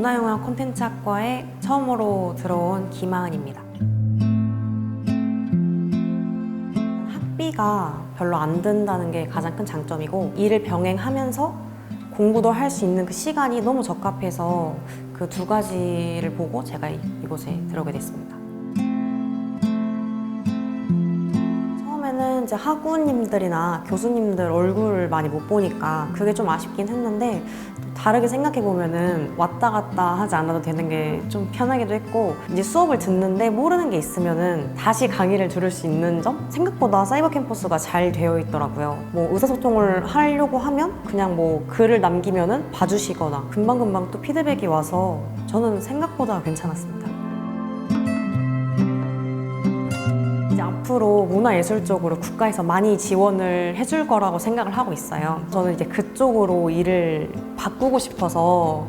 문화영화 콘텐츠학과에 처음으로 들어온 김하은입니다. 학비가 별로 안 든다는 게 가장 큰 장점이고 일을 병행하면서 공부도 할 수 있는 그 시간이 너무 적합해서 그 두 가지를 보고 제가 이- 이곳에 들어오게 됐습니다. 처음에는 이제 학우님들이나 교수님들 얼굴을 많이 못 보니까 그게 좀 아쉽긴 했는데 또 다르게 생각해 보면은 왔다 갔다 하지 않아도 되는 게 좀 편하기도 했고 이제 수업을 듣는데 모르는 게 있으면은 다시 강의를 들을 수 있는 점 생각보다 사이버 캠퍼스가 잘 되어 있더라고요. 뭐 의사소통을 하려고 하면 그냥 뭐 글을 남기면은 봐주시거나 금방금방 또 피드백이 와서 저는 생각보다 괜찮았습니다. 이제 앞으로 문화예술 쪽으로 국가에서 많이 지원을 해줄 거라고 생각을 하고 있어요. 저는 이제 그쪽으로 일을 바꾸고 싶어서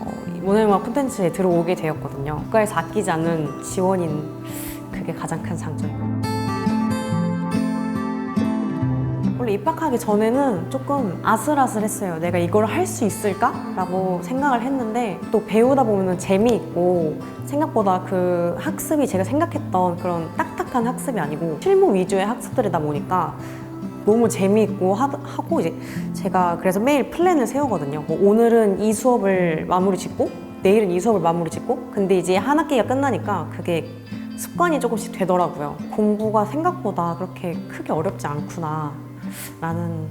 어, 이 문화영화 콘텐츠에 들어오게 되었거든요. 국가에서 아끼지 않는 지원인 그게 가장 큰 장점이고. 원래 입학하기 전에는 조금 아슬아슬했어요. 내가 이걸 할 수 있을까라고 생각을 했는데 또 배우다 보면 재미있고 생각보다 그 학습이 제가 생각했던 그런 딱딱한 학습이 아니고 실무 위주의 학습들이다 보니까 너무 재미있고 하, 고 이제 제가 그래서 매일 플랜을 세우거든요. 뭐 오늘은 이 수업을 마무리 짓고 내일은 이 수업을 마무리 짓고 근데 이제 한 학기가 끝나니까 그게 습관이 조금씩 되더라고요. 공부가 생각보다 그렇게 크게 어렵지 않구나 라는